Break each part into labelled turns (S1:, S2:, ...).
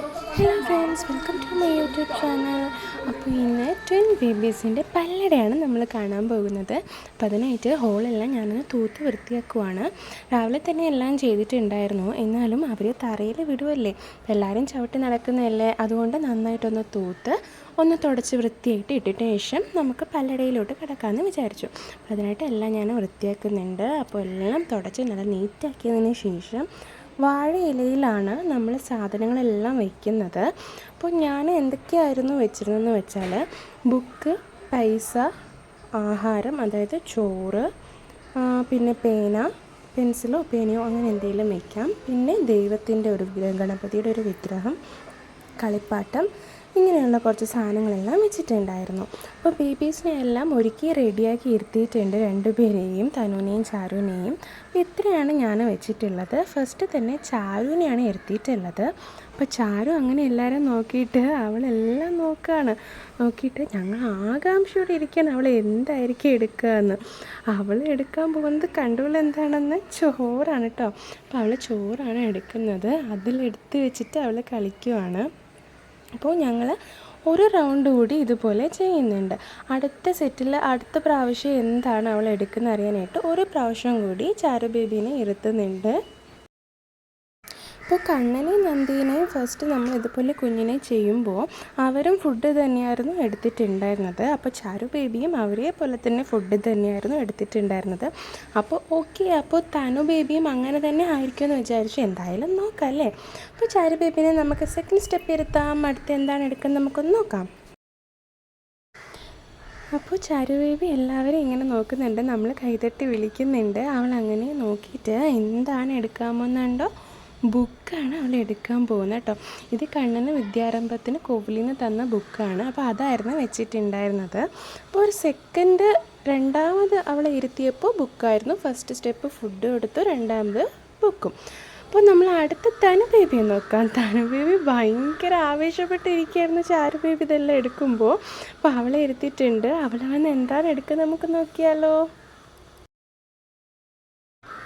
S1: Hello friends welcome to my YouTube channel അപ്പോൾ ഇന്ന് twin ബേബീസിന്റെ പല്ലടയാണ് നമ്മൾ കാണാൻ പോകുന്നത്. അപ്പോൾ അതിനായിട്ട് ഹോളെല്ലാം ഞാനൊന്ന് തൂത്ത് വൃത്തിയാക്കുവാണ്. രാവിലെ തന്നെ എല്ലാം ചെയ്തിട്ടുണ്ടായിരുന്നു. എന്നാലും അവർ തറയിൽ വിടുവല്ലേ? എല്ലാവരും ചവിട്ടി നടക്കുന്നതല്ലേ? അതുകൊണ്ട് നന്നായിട്ടൊന്ന് തൂത്ത് ഒന്ന് തുടച്ച് വൃത്തിയായിട്ട് ഇട്ടിട്ട് ശേഷം നമുക്ക് പല്ലടയിലോട്ട് കിടക്കാമെന്ന് വിചാരിച്ചു. അപ്പോൾ അതിനായിട്ട് എല്ലാം ഞാൻ വൃത്തിയാക്കുന്നുണ്ട്. അപ്പോൾ എല്ലാം തുടച്ച് നല്ല നീറ്റാക്കിയതിന് ശേഷം വാഴ ഇലയിലാണ് നമ്മൾ സാധനങ്ങളെല്ലാം വയ്ക്കുന്നത് അപ്പോൾ ഞാൻ എന്തൊക്കെയായിരുന്നു വെച്ചിരുന്നതെന്ന് വെച്ചാൽ ബുക്ക് പൈസ ആഹാരം അതായത് ചോറ് പിന്നെ പേന പെൻസിലോ പേനയോ അങ്ങനെ എന്തെങ്കിലും വയ്ക്കാം പിന്നെ ദൈവത്തിന്റെ ഒരു ഗണപതിയുടെ ഒരു വിഗ്രഹം കളിപ്പാട്ടം ഇങ്ങനെയുള്ള കുറച്ച് സാധനങ്ങളെല്ലാം വെച്ചിട്ടുണ്ടായിരുന്നു. അപ്പോൾ ബേബീസിനെ എല്ലാം ഒരുക്കി റെഡിയാക്കി ഇരുത്തിയിട്ടുണ്ട് രണ്ടുപേരെയും തനുവിനെയും ചാരുവിനെയും. ഇത്രയാണ് ഞാൻ വെച്ചിട്ടുള്ളത്. ഫസ്റ്റ് തന്നെ ചാരുവിനെയാണ് ഇരുത്തിയിട്ടുള്ളത്. അപ്പോൾ ചാരു അങ്ങനെ എല്ലാവരും നോക്കിയിട്ട് അവളെല്ലാം നോക്കുകയാണ്. നോക്കിയിട്ട് ഞങ്ങൾ ആകാംക്ഷയോടെ ഇരിക്കുകയാണ്. അവൾ എന്തായിരിക്കും എടുക്കുക എന്ന് അവൾ എടുക്കാൻ പോകുന്നത് കണ്ടുള്ള എന്താണെന്ന് ചോറാണ് കേട്ടോ. അപ്പോൾ അവൾ ചോറാണ് എടുക്കുന്നത്. അതിലെടുത്ത് വെച്ചിട്ട് അവൾ കളിക്കുവാണ്. അപ്പോൾ ഞങ്ങൾ ഒരു റൗണ്ട് കൂടി ഇതുപോലെ ചെയ്യുന്നുണ്ട്. അടുത്ത സെറ്റിൽ അടുത്ത പ്രാവശ്യം എന്താണ് അവൾ എടുക്കുന്നത് അറിയാനായിട്ട് ഒരു പ്രാവശ്യം കൂടി ചാരു ബേബീനെ ഇരുത്തുന്നുണ്ട്. അപ്പോൾ കണ്ണനെയും നന്ദീനെയും ഫസ്റ്റ് നമ്മൾ ഇതുപോലെ കുഞ്ഞിനെ ചെയ്യുമ്പോൾ അവരും ഫുഡ് തന്നെയായിരുന്നു എടുത്തിട്ടുണ്ടായിരുന്നത്. അപ്പോൾ ചാരു ബേബിയും അവരെ പോലെ തന്നെ ഫുഡ് തന്നെയായിരുന്നു എടുത്തിട്ടുണ്ടായിരുന്നത്. അപ്പോൾ ഓക്കെ അപ്പോൾ തനു ബേബിയും അങ്ങനെ തന്നെ ആയിരിക്കും എന്ന് വിചാരിച്ചു. എന്തായാലും നോക്കാം അല്ലേ അപ്പോൾ ചാരു ബേബിനെ നമുക്ക് സെക്കൻഡ് സ്റ്റെപ്പ് ഇരുത്താം. അടുത്ത് എന്താണ് എടുക്കുന്നത് നമുക്കൊന്ന് നോക്കാം. അപ്പോൾ ചാരു ബേബി എല്ലാവരും ഇങ്ങനെ നോക്കുന്നുണ്ട്. നമ്മൾ കൈതട്ടി വിളിക്കുന്നുണ്ട്. അവൾ അങ്ങനെ നോക്കിയിട്ട് എന്താണ് എടുക്കാമെന്നുണ്ടോ? ബുക്കാണ് അവൾ എടുക്കാൻ പോകുന്നത് കേട്ടോ. ഇത് കണ്ണന് വിദ്യാരംഭത്തിന് കോവിലിന് തന്ന ബുക്കാണ്. അപ്പോൾ അതായിരുന്നു വെച്ചിട്ടുണ്ടായിരുന്നത്. അപ്പോൾ ഒരു സെക്കൻഡ് രണ്ടാമത് അവളെ ഇരുത്തിയപ്പോൾ ബുക്കായിരുന്നു. ഫസ്റ്റ് സ്റ്റെപ്പ് ഫുഡ് കൊടുത്തു. രണ്ടാമത് ബുക്കും. അപ്പോൾ നമ്മൾ അടുത്ത തനു ബേബിയെ നോക്കാം. തനു ബേബി ഭയങ്കര ആവേശപ്പെട്ടിരിക്കുകയായിരുന്നു. ചാരു ബേബി ഇതെല്ലാം എടുക്കുമ്പോൾ. അപ്പോൾ അവളെ ഇരുത്തിയിട്ടുണ്ട്. അവളെ വന്ന് എന്താണ് എടുക്കുന്നത്? നമുക്ക് നോക്കിയാലോ.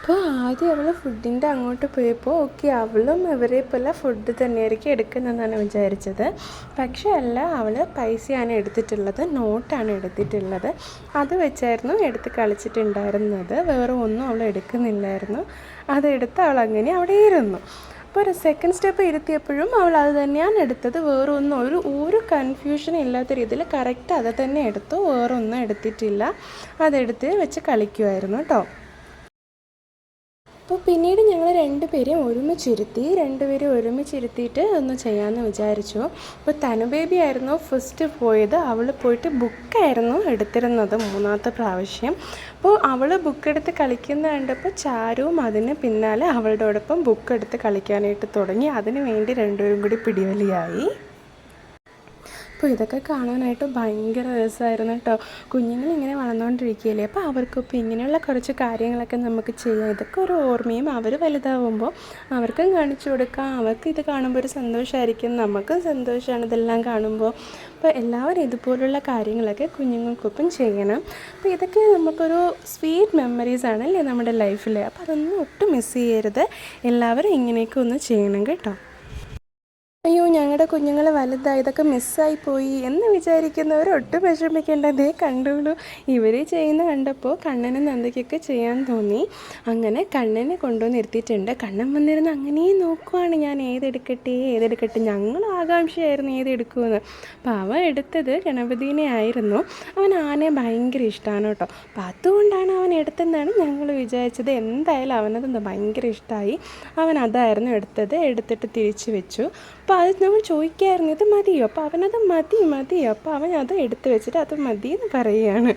S1: അപ്പോൾ ആദ്യം അവൾ ഫുഡിന്റെ അങ്ങോട്ട് പോയപ്പോൾ ഓക്കെ അവളും ഇവരെ പോലെ ഫുഡ് തന്നെയായിരിക്കും എടുക്കുന്നതെന്നാണ് വിചാരിച്ചത്. പക്ഷേ അല്ല അവൾ പൈസയാണ് എടുത്തിട്ടുള്ളത് നോട്ടാണ് എടുത്തിട്ടുള്ളത്. അത് വെച്ചായിരുന്നു എടുത്ത് കളിച്ചിട്ടുണ്ടായിരുന്നത്. വേറെ ഒന്നും അവൾ എടുക്കുന്നില്ലായിരുന്നു. അതെടുത്ത് അവൾ അങ്ങനെ അവിടെ ഇരുന്നു. അപ്പോൾ ഒരു സെക്കൻഡ് സ്റ്റെപ്പ് ഇരുത്തിയപ്പോഴും അവൾ അത് തന്നെയാണ് എടുത്തത്. വേറെ ഒന്നും ഒരു ഒരു കൺഫ്യൂഷൻ ഇല്ലാത്ത രീതിയിൽ കറക്റ്റ് അത് തന്നെ എടുത്തു. വേറെ ഒന്നും എടുത്തിട്ടില്ല. അതെടുത്ത് വെച്ച് കളിക്കുമായിരുന്നു കേട്ടോ. അപ്പോൾ പിന്നീട് ഞങ്ങൾ രണ്ടുപേരെയും ഒരുമിച്ചിരുത്തി രണ്ടുപേരും ഒരുമിച്ചിരുത്തിയിട്ട് ഒന്ന് ചെയ്യാമെന്ന് വിചാരിച്ചു. അപ്പോൾ തനു ബേബി ആയിരുന്നു ഫസ്റ്റ് പോയത്. അവൾ പോയിട്ട് ബുക്കായിരുന്നു എടുത്തിരുന്നത് മൂന്നാമത്തെ പ്രാവശ്യം. അപ്പോൾ അവൾ ബുക്ക് എടുത്ത് കളിക്കുന്ന കണ്ടപ്പോൾ ചാരുവും അതിന് പിന്നാലെ അവളുടെ ഒപ്പം ബുക്ക് എടുത്ത് കളിക്കാനായിട്ട് തുടങ്ങി. അതിന് വേണ്ടി രണ്ടുപേരും കൂടി പിടിവലിയായി. അപ്പോൾ ഇതൊക്കെ കാണാനായിട്ട് ഭയങ്കര രസമായിരുന്നു കേട്ടോ. കുഞ്ഞുങ്ങൾ ഇങ്ങനെ വളർന്നുകൊണ്ടിരിക്കുകയല്ലേ? അപ്പോൾ അവർക്കിപ്പോൾ ഇങ്ങനെയുള്ള കുറച്ച് കാര്യങ്ങളൊക്കെ നമുക്ക് ചെയ്യാം. ഇതൊക്കെ ഒരു ഓർമ്മയും അവർ വലുതാവുമ്പോൾ അവർക്കും കാണിച്ചു കൊടുക്കാം. അവർക്ക് ഇത് കാണുമ്പോൾ ഒരു സന്തോഷമായിരിക്കും. നമുക്കും സന്തോഷമാണ് ഇതെല്ലാം കാണുമ്പോൾ. അപ്പോൾ എല്ലാവരും ഇതുപോലുള്ള കാര്യങ്ങളൊക്കെ കുഞ്ഞുങ്ങൾക്കൊപ്പം ചെയ്യണം. അപ്പോൾ ഇതൊക്കെ നമുക്കൊരു സ്വീറ്റ് മെമ്മറീസ് ആണല്ലേ നമ്മുടെ ലൈഫിൽ. അപ്പോൾ അതൊന്നും ഒട്ടും മിസ് ചെയ്യരുത്. എല്ലാവരും ഇങ്ങനെയൊക്കെ ഒന്ന് ചെയ്യണം കേട്ടോ. അയ്യോ ഞങ്ങളുടെ കുഞ്ഞുങ്ങൾ വലുതായി ഇതൊക്കെ മിസ്സായി പോയി എന്ന് വിചാരിക്കുന്നവർ ഒട്ടും വിഷമിക്കേണ്ട ദേ കണ്ടോളൂ ഇവർ ചെയ്യുന്ന കണ്ടപ്പോൾ കണ്ണനും നന്ദയ്ക്കൊക്കെ ചെയ്യാൻ തോന്നി. അങ്ങനെ കണ്ണനെ കൊണ്ടുവന്ന് കണ്ണൻ വന്നിരുന്ന് അങ്ങനെ നോക്കുവാണ് ഞാൻ ഏതെടുക്കട്ടെ ഏതെടുക്കട്ടെ. ഞങ്ങൾ ആകാംക്ഷയായിരുന്നു ഏതെടുക്കുമെന്ന്. അപ്പോൾ അവൻ എടുത്തത് ഗണപതിനെ ആയിരുന്നു. അവൻ ആനയെ ഭയങ്കര ഇഷ്ടമാണ് കേട്ടോ. അപ്പം അതുകൊണ്ടാണ് അവൻ എടുത്തതെന്നാണ് ഞങ്ങൾ വിചാരിച്ചത്. എന്തായാലും അവനത് ഭയങ്കര ഇഷ്ടമായി അവൻ അതായിരുന്നു എടുത്തത് എടുത്തിട്ട് തിരിച്ചു വെച്ചു. അപ്പോൾ അത് നമ്മൾ ചോദിക്കായിരുന്നു ഇത് മതിയോ? അപ്പോൾ അവനത് മതി മതി അപ്പോൾ അവൻ അത് എടുത്തു വെച്ചിട്ട് അത് മതി എന്ന് പറയുകയാണ്.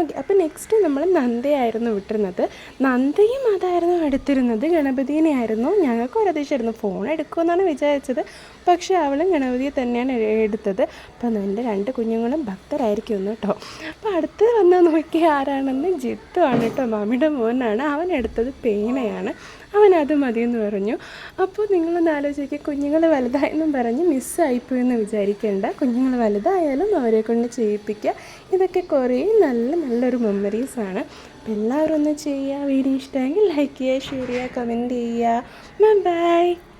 S1: ഓക്കെ അപ്പോൾ നെക്സ്റ്റ് നമ്മൾ നന്ദയായിരുന്നു വിട്ടിരുന്നത്. നന്ദയും അതായിരുന്നു എടുത്തിരുന്നത്. ഗണപതിനെ ആയിരുന്നു ഞങ്ങൾക്ക് ഒരു അതിശയമായിരുന്നു ഫോൺ എടുക്കുമെന്നാണ് വിചാരിച്ചത്. പക്ഷേ അവളും ഗണപതിയെ തന്നെയാണ് എടുത്തത്. അപ്പോൾ എന്റെ രണ്ട് കുഞ്ഞുങ്ങളും ഭക്തരായിരിക്കും കേട്ടോ അപ്പോൾ അടുത്ത് വന്നാൽ നോക്കിയ ആരാണെന്ന് ജിത്തു ആണ് കേട്ടോ മാമിയുടെ മോനാണ്. അവൻ എടുത്തത് പേനയാണ്. അവൻ അത് മതിയെന്ന് പറഞ്ഞു. അപ്പോൾ നിങ്ങളൊന്ന് ആലോചിക്കുക കുഞ്ഞുങ്ങൾ വലുതായെന്നും പറഞ്ഞ് മിസ്സായിപ്പോയെന്ന് വിചാരിക്കേണ്ട. കുഞ്ഞുങ്ങൾ വലുതായാലും അവരെ കൊണ്ട് ചെയ്യിപ്പിക്കുക ഇതൊക്കെ കുറേ നല്ല നല്ലൊരു മെമ്മറീസാണ് അപ്പോൾ എല്ലാവരും ഒന്ന് ചെയ്യുക. വീഡിയോ ഇഷ്ടമെങ്കിൽ ലൈക്ക് ചെയ്യുക ഷെയർ ചെയ്യുക കമന്റ് ചെയ്യുക. ബൈ